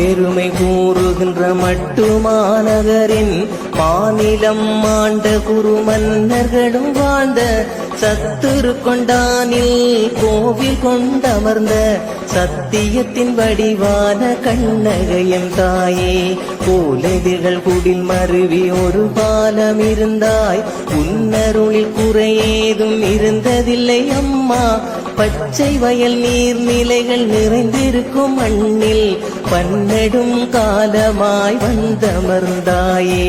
பெருமை கூறுகின்ற மட்டுமாநகரின் மாநிலம் ஆண்ட குரு மன்னர்களும் வாழ்ந்த சத்துரு கொண்டானில் கோவில் கொண்டமர்ந்த சத்தியத்தின் வடிவான கண்ணகையம் தாயே கோலதிகள் குடில் மருவி ஒரு பாலம் இருந்தாய். உன்னருளில் குறையேதும் இருந்ததில்லை அம்மா. பச்சை வயல் நீர்நிலைகள் நிறைந்திருக்கும் மண்ணில் பன்னெடும் காலமாய் வந்தமர்ந்தாயே.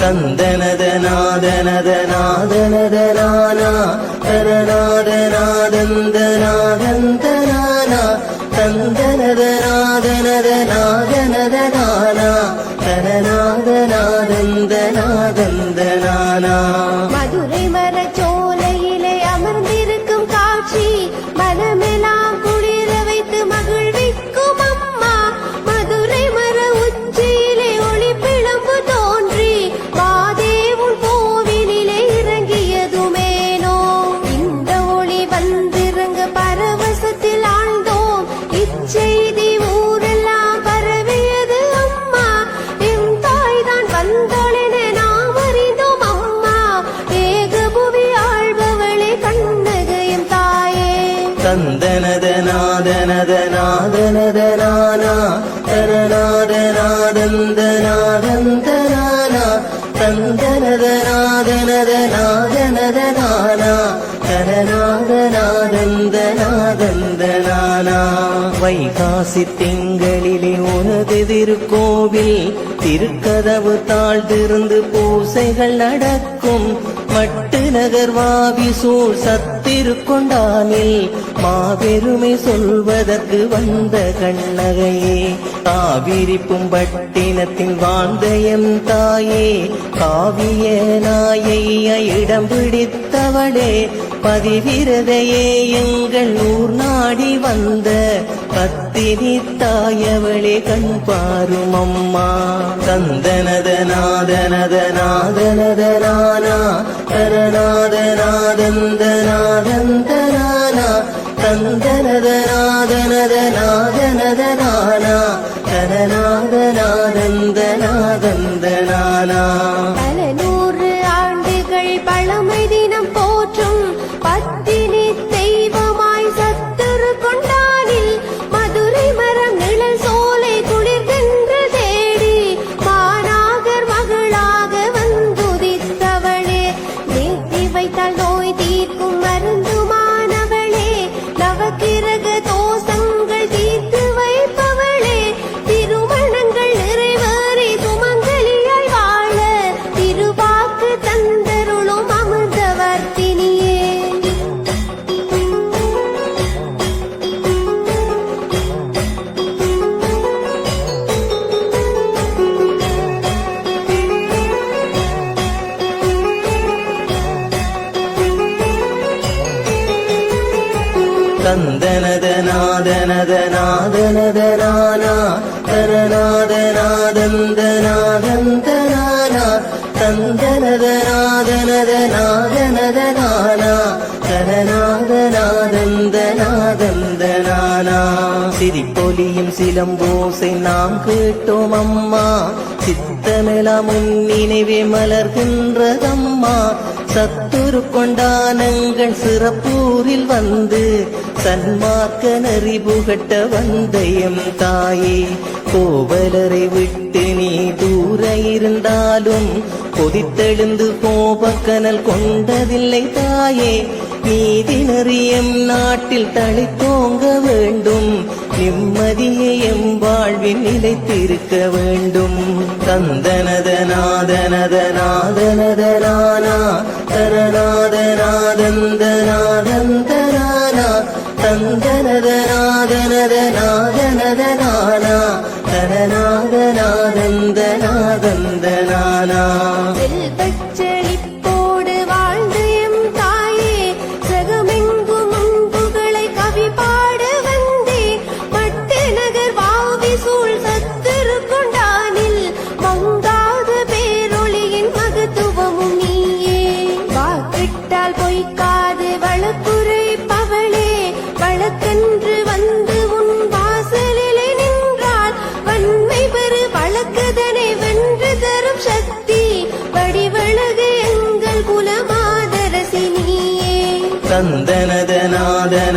கந்தனத நாதனத நாதனத நானா தரநாத நாதந்த நாதந்த நானா தந்தனத நாதனத நாதனத நானா தரநாத நாதந்த நாதந்த தரநாத வைகாசி திங்களிலே உனது திருக்கோவில் திருக்கதவு தாழ்ந்திருந்து பூசைகள் நடக்கும் மட்டு நகர் சத்திருக்கொண்டானில் மாபெருமை சொல்வதற்கு வந்த கண்ணகையே காவிரிப்பும் பும்பட்டினத்தின் வாழ்ந்த எம் தாயே காவிய நாயை இடம் பிடித்த வந்தவளே பதிவிரதையே எங்கள் ஊர் நாடி வந்த பத்தினி தாயவளே கண் பாரும் அம்மா. தந்தனத நாதனத நாதனத நானா தரநாத நாதந்த நாதந்த நானா தந்தனத நாதனத நாதனத நாதந்த நானா தந்தனத சிரிப்பொலியும் சிலம்போசை நாம் கேட்டோம் அம்மா சித்தமெலாம் உன் நினைவே மலர்கின்றதம்மா. சத்துரு கொண்டானங்கள் சிறப்பூரில் வந்து சன்மார்க்க நெறி புகட்ட வந்தயம் தாயே. கோவலரை விட்டு நீ தூர இருந்தாலும் கொதித்தெழுந்து கோபக்கனல் கொண்டதில்லை தாயே. நீதி நெறியம் நாட்டில் தழைத்தோங்க வேண்டும். நிம்மதியை எம் வாழ்வில் நிலைத்திருக்க வேண்டும். தந்தனதநாதனதநாதனதனானா தரநாதநாதந்தநாதந்தனானா தந்தனதநாதனதநாதனதனானா நானா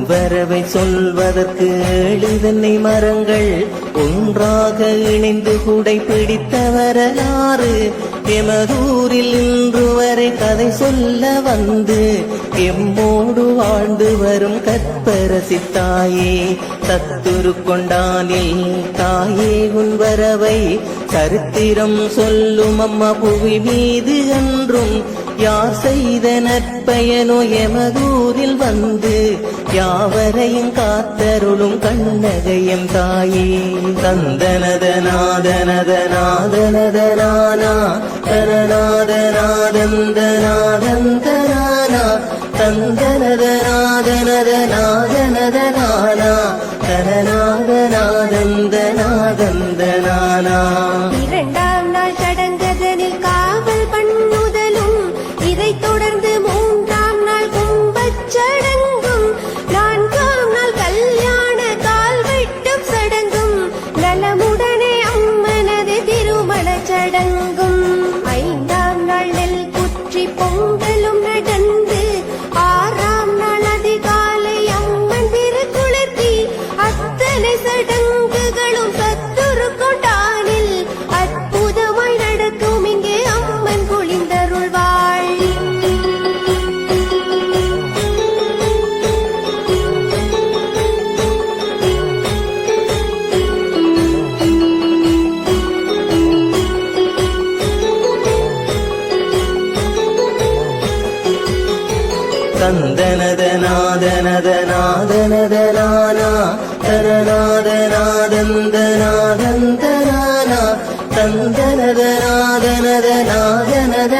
உன் வரவை சொல்வதற்கு எளிதன்னை மரங்கள் ஒன்றாக இணைந்து கூடை பிடித்த வரலாறு எமதூரில் இன்று வரை கதை சொல்ல வந்து எம்மோடு வாழ்ந்து வரும் கற்பரசி தாயே சத்துரு கொண்டானில் தாயே உன் வரவை சரித்திரம் சொல்லும் அம்மா புவி மீது என்றும் யார் செய்த நற்பயனோ எமதூரில் வந்து யாவரையும் காத்தருளும் கண்ணகையும் தாயே. தந்தனத நாதனத நாதனத நானா தனநாத நாதந்த தந்தனத நாதனத நாதனத நானா தனநாத நாதந்த நாதந்த நானா நாதனத நாதனத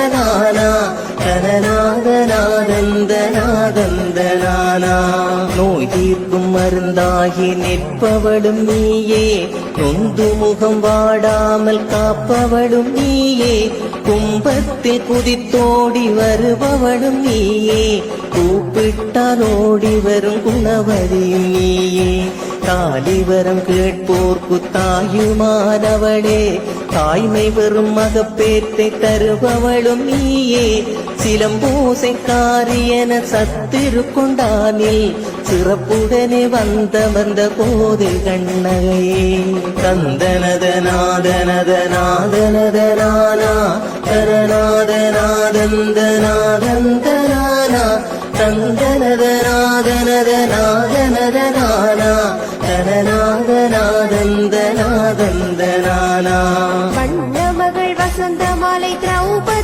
நாதனத நோய் தீர்க்கும் மருந்தாகி நிற்பவடும் நீயே நொந்து முகம் வாடாமல் காப்பவடும் நீயே கும்பத்தில் குதித்தோடி வருபவடும் நீயே கூப்பிட்டால் ஓடி வரும் குணவரியும் நீயே. தாலிவரம் கேட்போர்க்கு தாயுமானவளே. தாய்மை வெறும் மகப்பேற்றை தருபவளும் நீயே. சிலம்பூசைக்காரியன சத்திரு கொண்டானில் சிறப்புடனே வந்த வந்த போது கண்ணகையே. தந்தனத நாதனத நாதனத நானா தரநாத நாதந்த நாதந்த நானா தந்தனத நாதனத நாதனத நானா தனநாத நாதந்த நாதந்த நானா வண்ணமகள் வசந்த மாலை திரௌபதி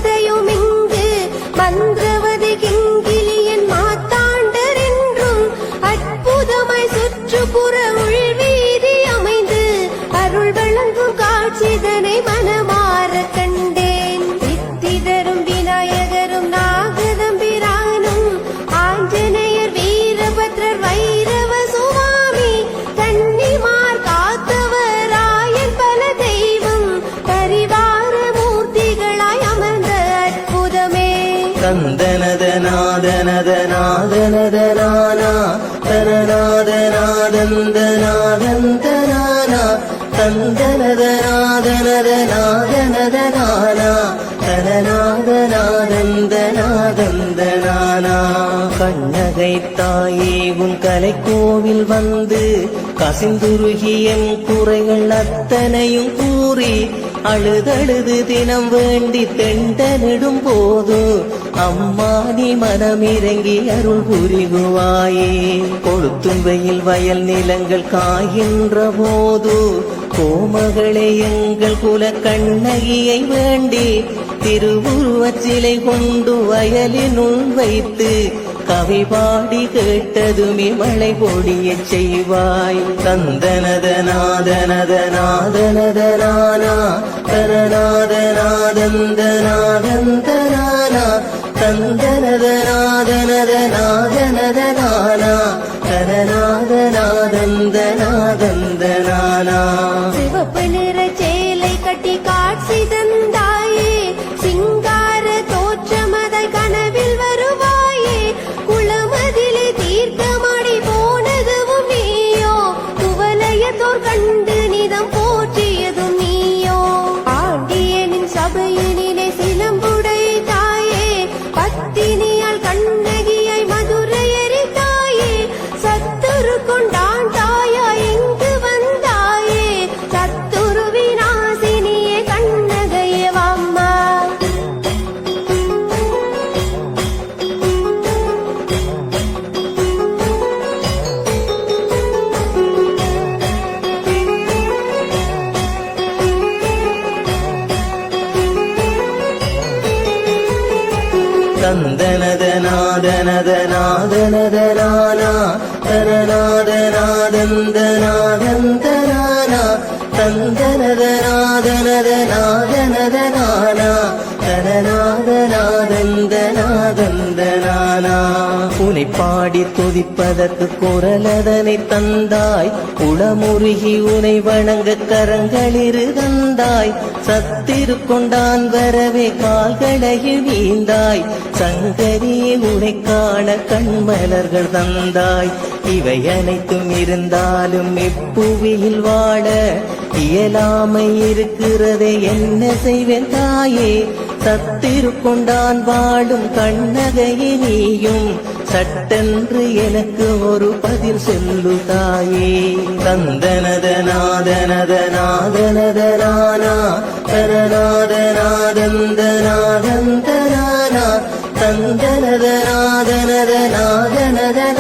கண்ணகை தாயே உன் கலைக்கோவில் வந்து கசிந்துருகியம் குறைகள் அத்தனையும் கூறி அழுதழுது தினம் வேண்டி தெண்டனிடும் போது அம்மா நீ மனமிறங்கி அருள் புரிகுவாயே. கொளுத்தும் வெயில் வயல் நிலங்கள் காய்கின்ற போது கோமகளே எங்கள் குல கண்ணகியை வேண்டி திருவுருவச் சிலை கொண்டு வயலினுள் வைத்து கவி பாடி கேட்டதுமே மழை பொடிய செய்வாய். தந்தனத நாதனத தந்த தனநாதனாதந்தனாதந்தனானா உனை பாடி துதிப்பதற்கு குரலதனை தந்தாய். குளமுருகி உனை வணங்க கரங்களிரு தந்தாய். சத்திரு கொண்டான் வரவே கால்களையில் வீந்தாய் சங்கரியே உனை காண கண்மலர்கள் தந்தாய். இவை அனைத்தும் இருந்தாலும் இப்புவியில் வாழ இயலாமை இருக்கிறதே. என்ன செய்வேன் தாயே? சத்திருக்கொண்டான் வாழும் கண்ணகையே நீயும். சட்டென்று எனக்கு ஒரு பதில் சொல்லு தாயே. தந்தனதநாதனதநாதனதனானா தனநாதநாதந்தநாதந்தனானா தந்தனதநாதனதநாதனதனானா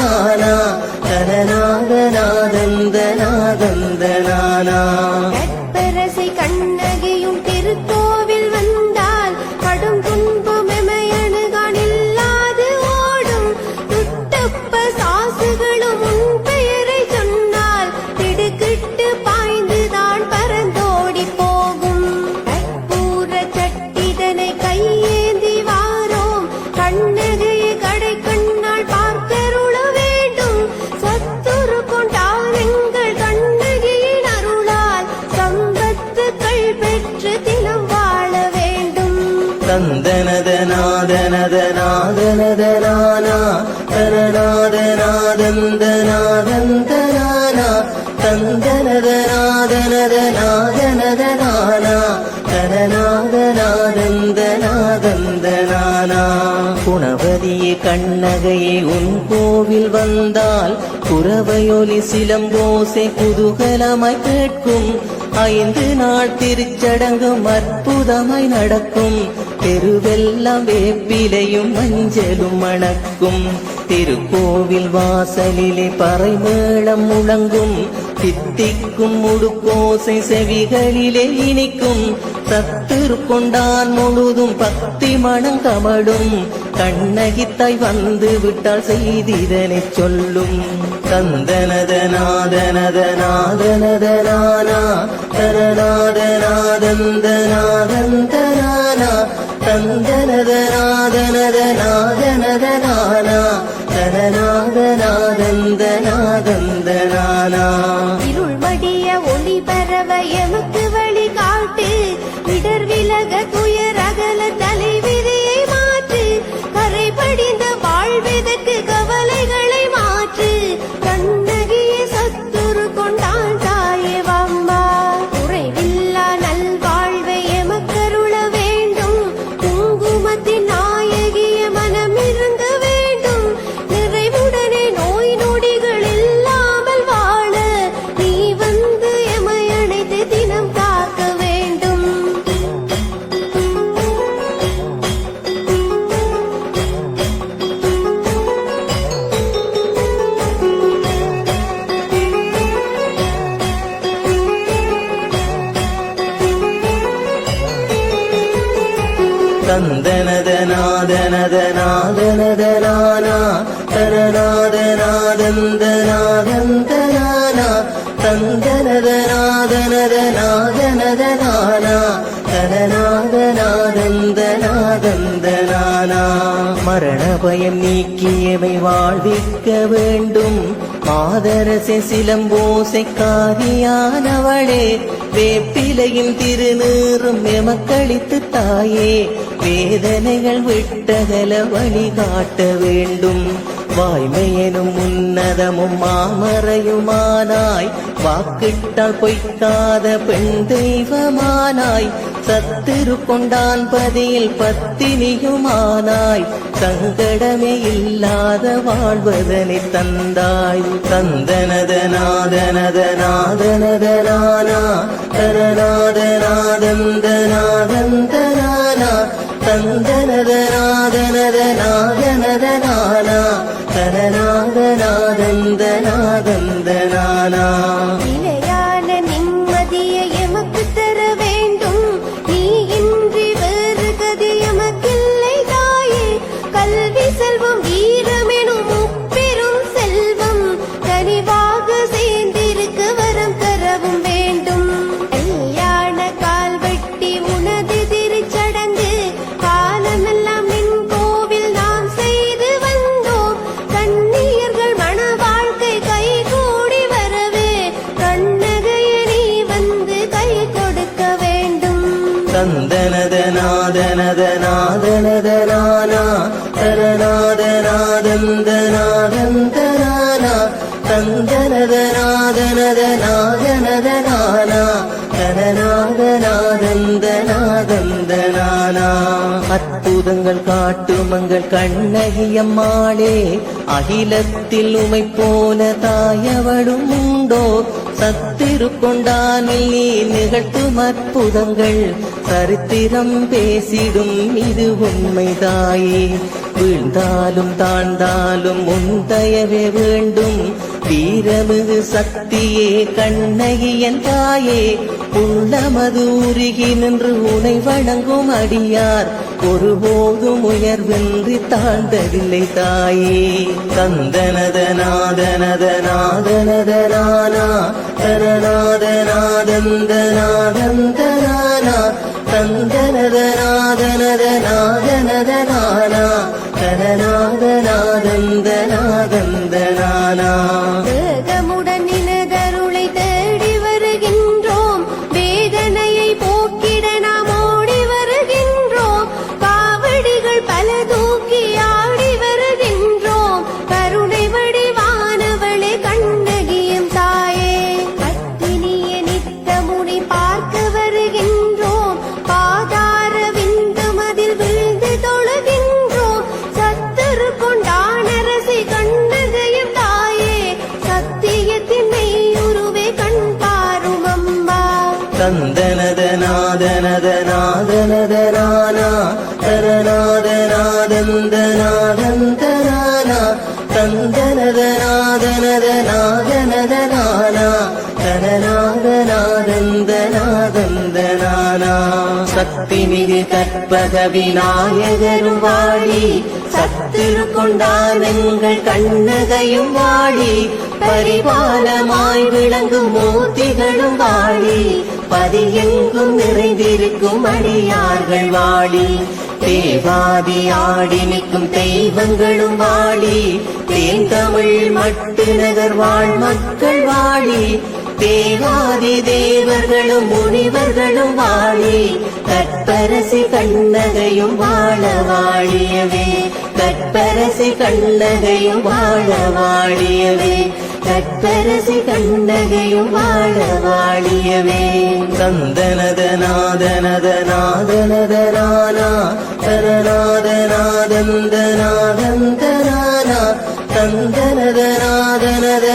கண்ணகையே உன் கோவில் வந்தால் குறவையொலி சிலம்போசை குதூகலமாய் கேட்கும். ஐந்து நாள் திருச்சடங்கும் அற்புதமாய் நடக்கும். தெருவெல்லாம் வேப்பிலையும் மஞ்சளும் மணக்கும் திருக்கோவில் வாசலிலே பறைமேளம் முழங்கும். தித்திக்கும் முடுக்கோசை செவிகளிலே இனிக்கும். சத்துரு கொண்டான் முழுதும் பக்தி மனம் கமடும் கண்ணகித்தாய் வந்து விட்டால் செய்திதனை சொல்லும். கந்தனதநாதனதநாதனதனானா தனநாதநாதந்தநாதந்தனானா தந்தனதநாதனதனாதனதனானா നരനാഥനാദന്തനാദന്തനാനാ நீக்கியவை வாழ்விக்க வேண்டும். மாதரசை சிலம்போசை காரியானவளே. வேப்பிலையும் திருநீறும் எமக்களித்து தாயே. வேதனைகள் விட்டகல வழிகாட்ட வேண்டும். வாய்மையனும் உன்னதமும் மாமறையுமானாய். வாக்கிட்டால் பொய்க்காத பெண் தெய்வமானாய். சத்திருக்கொண்டான் பதியில் பத்தினியுமானாய். சங்கடமே இல்லாத வாழ்வதனை தந்தாய். தந்தனதநாதனதநாதனதனானா தனநாதநாதந்தனாதந்தனானா தந்தனதநாதனதனாதனதனானா தனநாதநாதந்தனாதந்தனானா காட்டுமங்கள் கண்ணகியம்மாளே அகிலத்தில் உமை போல தாயவடும் உண்டோ? சத்திருக்கொண்டானில் நீ நிகழ்த்தும் அற்புதங்கள் சரித்திரம் பேசிடும் இது உண்மைதாயே. வீழ்ந்தாலும் தாழ்ந்தாலும் உன் தயவே வேண்டும். வீரமிகு சக்தியே கண்ணகியன் தாயே உள்ளமது உருகி நின்று உனை வணங்கும் அடியார். ஒருபோதும் உயர்வின்றி தாழ்ந்ததில்லை தாயே. தந்தனத நாதனத நாதனத நானா தரநாத நாதந்த நாதந்த நானா தந்தனத நாதனத நாதனத நானா தரநாத நாதந்த நாதந்த நானா நாதனத சக்தி கற்பக விநாயகரும் வாடி. சத்திரு கொண்டானங்கள் கண்ணகையும் வாடி. பரிபாலமாய் விளங்கும் மூர்த்திகளும் வாடி. பதியெங்கும் நிறைந்திருக்கும் அடியார்கள் வாடி. தேவாதி ஆடி நிற்கும் தெய்வங்களும் வாடி. தேன் தமிழ் மட்டு நகர் வாழ் மக்கள் வாடி. தேவாதி தேவர்களும் முனிவர்களும் வாழி கற்பரசி கண்ணகையும் வாழ வாழியவே. கற்பரசி கண்ணகையும் வாழ வாழியவே. தற்பரசி கந்தகையும் வாழ வாழியவே நந்தனத நாதனத நாதனத நானா தனநாத நாதந்த நாதந்த நானா நந்தனத நாதனத